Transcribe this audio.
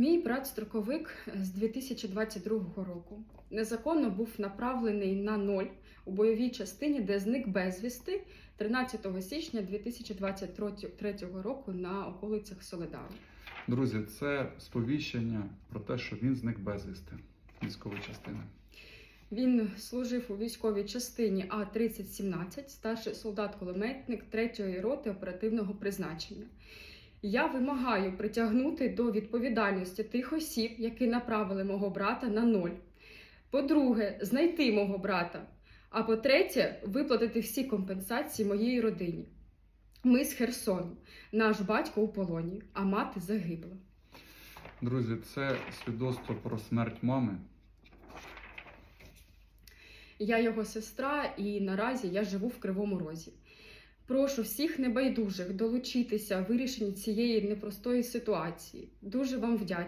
Мій брат строковик з 2022 року незаконно був направлений на ноль у бойовій частині, де зник безвісти 13 січня 2023 року на околицях Соледару. Друзі, це сповіщення про те, що він зник безвісти військової частини. Він служив у військовій частині А-3017, старший солдат-кулеметник 3-ї роти оперативного призначення. Я вимагаю притягнути до відповідальності тих осіб, які направили мого брата на ноль. По-друге, знайти мого брата. А по-третє, виплатити всі компенсації моїй родині. Ми з Херсону. Наш батько у полоні, а мати загибла. Друзі, це свідоцтво про смерть мами. Я його сестра, і наразі я живу в Кривому Розі. Прошу всіх небайдужих долучитися в вирішенні цієї непростої ситуації. Дуже вам вдячна.